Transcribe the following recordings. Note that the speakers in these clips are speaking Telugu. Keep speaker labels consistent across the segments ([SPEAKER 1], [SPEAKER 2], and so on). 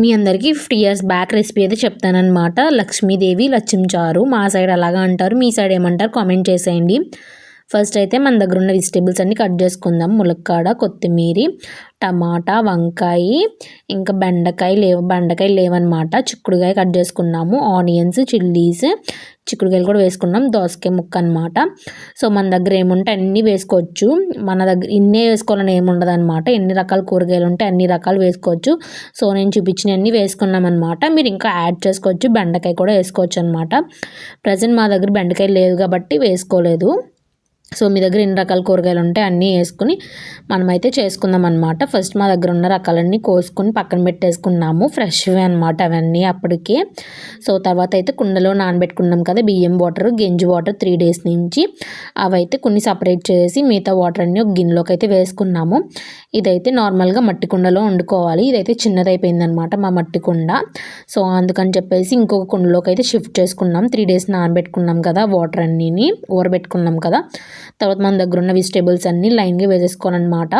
[SPEAKER 1] మీ అందరికీ ఫిఫ్టీ ఇయర్స్ బ్యాక్ రెసిపీ అయితే చెప్తానమాట లక్ష్మీదేవి లచ్చించారు. మా సైడ్ అలాగా అంటారు. మీ సైడ్ ఏమంటారు? కామెంట్ చేసేయండి. ఫస్ట్ అయితే మన దగ్గర ఉన్న వెజిటేబుల్స్ అన్ని కట్ చేసుకుందాం. ములక్కాడ కొత్తిమీర టమాటా వంకాయ ఇంకా బెండకాయ లేవు బెండకాయ లేవన్నమాట. చిక్కుడుకాయ కట్ చేసుకున్నాము. ఆనియన్స్ చిల్లీస్ చిక్కుడుకాయలు కూడా వేసుకున్నాం. దోసకాయ ముక్క అనమాట సో మన దగ్గర ఏముంటే అన్నీ వేసుకోవచ్చు. మన దగ్గర ఇన్నే వేసుకోవాలని ఏముండదు అనమాట ఎన్ని రకాల కూరగాయలు ఉంటే అన్ని రకాలు వేసుకోవచ్చు. సో నేను చూపించిన అన్నీ వేసుకున్నాం అనమాట మీరు ఇంకా యాడ్ చేసుకోవచ్చు. బెండకాయ కూడా వేసుకోవచ్చు అనమాట ప్రజెంట్ మా దగ్గర బెండకాయ లేదు కాబట్టి వేసుకోలేదు. సో మీ దగ్గర ఎన్ని రకాల కూరగాయలు ఉంటే అన్నీ వేసుకుని మనమైతే చేసుకుందాం అనమాట ఫస్ట్ మా దగ్గర ఉన్న రకాలన్నీ కోసుకొని పక్కన పెట్టేసుకున్నాము. ఫ్రెష్వే అనమాట అవన్నీ అప్పటికే. సో తర్వాత అయితే కుండలో నానబెట్టుకున్నాం కదా బియ్యం వాటర్ గెంజి వాటర్ త్రీ డేస్ నుంచి అవైతే కొన్ని సపరేట్ చేసి మిగతా వాటర్ అన్నీ ఒక గిన్నెలోకి అయితే వేసుకున్నాము. ఇదైతే నార్మల్గా మట్టి కుండలో వండుకోవాలి. ఇదైతే చిన్నదైపోయింది అనమాట మా మట్టి కుండ. సో అందుకని చెప్పేసి ఇంకొక కుండలోకి అయితే షిఫ్ట్ చేసుకున్నాం. త్రీ డేస్ నానబెట్టుకున్నాం కదా వాటర్ అన్నీని ఊరబెట్టుకున్నాం కదా. తర్వాత మన దగ్గర ఉన్న వెజిటేబుల్స్ అన్నీ లైన్గా వేసేసుకోవాలన్నమాట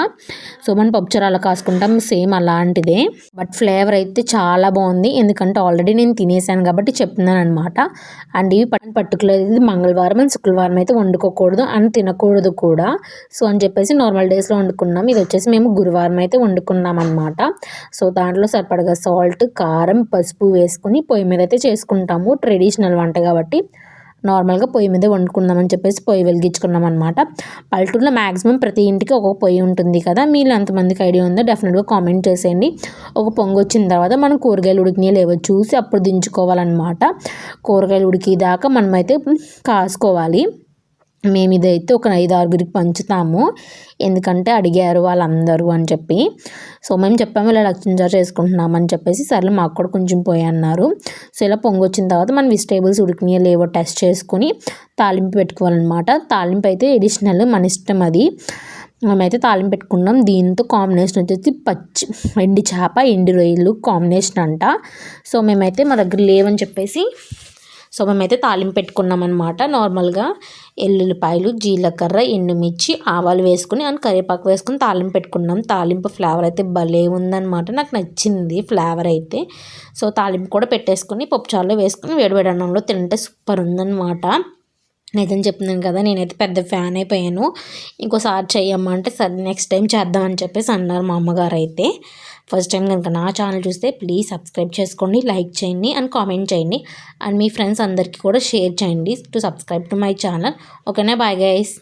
[SPEAKER 1] సో మనం పప్పుచారు అలా కాసుకుంటాం సేమ్ అలాంటిదే. బట్ ఫ్లేవర్ అయితే చాలా బాగుంది. ఎందుకంటే ఆల్రెడీ నేను తినేసాను కాబట్టి చెప్తున్నాను అనమాట అండ్ ఇవి పర్టికులర్ ఇది మంగళవారం అండ్ శుక్రవారం అయితే వండుకోకూడదు అండ్ తినకూడదు కూడా. సో అని చెప్పేసి నార్మల్ డేస్లో వండుకున్నాం. ఇది వచ్చేసి మేము గురువారం అయితే వండుకున్నాం అనమాట సో దాంట్లో సరిపడగా సాల్ట్ కారం పసుపు వేసుకుని పొయ్యి మీద అయితే చేసుకుంటాము. ట్రెడిషనల్ వంట కాబట్టి. నార్మల్గా పొయ్యి మీద వండుకుందామని చెప్పేసి పొయ్యి వెలిగించుకున్నాం అనమాట పల్లెటూరులో మ్యాక్సిమం ప్రతి ఇంటికి ఒక పొయ్యి ఉంటుంది కదా మీరు ఎంతమందికి ఐడియా ఉందో డెఫినెట్గా కామెంట్ చేసేయండి. ఒక పొంగు వచ్చిన తర్వాత మనం కూరగాయలు ఉడికినాయి లేవో చూసి అప్పుడు దించుకోవాలన్నమాట. కూరగాయలు ఉడికేదాకా మనమైతే కాసుకోవాలి. మేము ఇదైతే ఒక ఐదు ఆరుగురికి పంచుతాము. ఎందుకంటే అడిగారు వాళ్ళందరూ అని చెప్పి. సో మేము చెప్పాము ఇలా లక్ష్మీచారు చేసుకుంటున్నాం అని చెప్పేసి సర్లే మాకు కూడా కొంచెం పోయి అన్నారు. సో ఇలా పొంగొచ్చిన తర్వాత మనం వెజిటేబుల్స్ ఉడికినాయో లేవో టెస్ట్ చేసుకుని తాలింపు పెట్టుకోవాలన్నమాట. తాలింపు అయితే ఎడిషనల్ మన ఇష్టం అది. మేమైతే తాలింపు పెట్టుకున్నాం. దీంతో కాంబినేషన్ వచ్చేసి పచ్చి ఎండి చేప ఎండి రొయ్యలు కాంబినేషన్ అంట. సో మేమైతే మా దగ్గర లేవని చెప్పేసి సో మేమైతే తాలింపు పెట్టుకున్నాం అనమాట నార్మల్గా. ఎల్లుల్లిపాయలు జీలకర్ర ఎండుమిర్చి ఆవాలు వేసుకుని అండ్ కరివేపాకు వేసుకుని తాలింపు పెట్టుకున్నాం. తాలింపు ఫ్లేవర్ అయితే భలే ఉందన్నమాట. నాకు నచ్చింది ఫ్లేవర్ అయితే. సో తాలింపు కూడా పెట్టేసుకుని పప్పుచారులో వేసుకుని వేడివేడి అన్నంలో తింటే సూపర్ ఉందన్నమాట. నిజం చెప్తున్నాను కదా నేనైతే పెద్ద ఫ్యాన్ అయిపోయాను. ఇంకోసారి చెయ్యమ్మా అంటే సరే నెక్స్ట్ టైం చేద్దామని చెప్పేసి అన్నారు మా అమ్మగారు అయితే ఫస్ట్ టైం కనుక నా ఛానల్ చూస్తే ప్లీజ్ సబ్స్క్రైబ్ చేసుకోండి లైక్ చేయండి అండ్ కామెంట్ చేయండి. అండ్ మీ ఫ్రెండ్స్ అందరికీ కూడా షేర్ చేయండి to subscribe to my channel ఓకేనా బాయ్ గైస్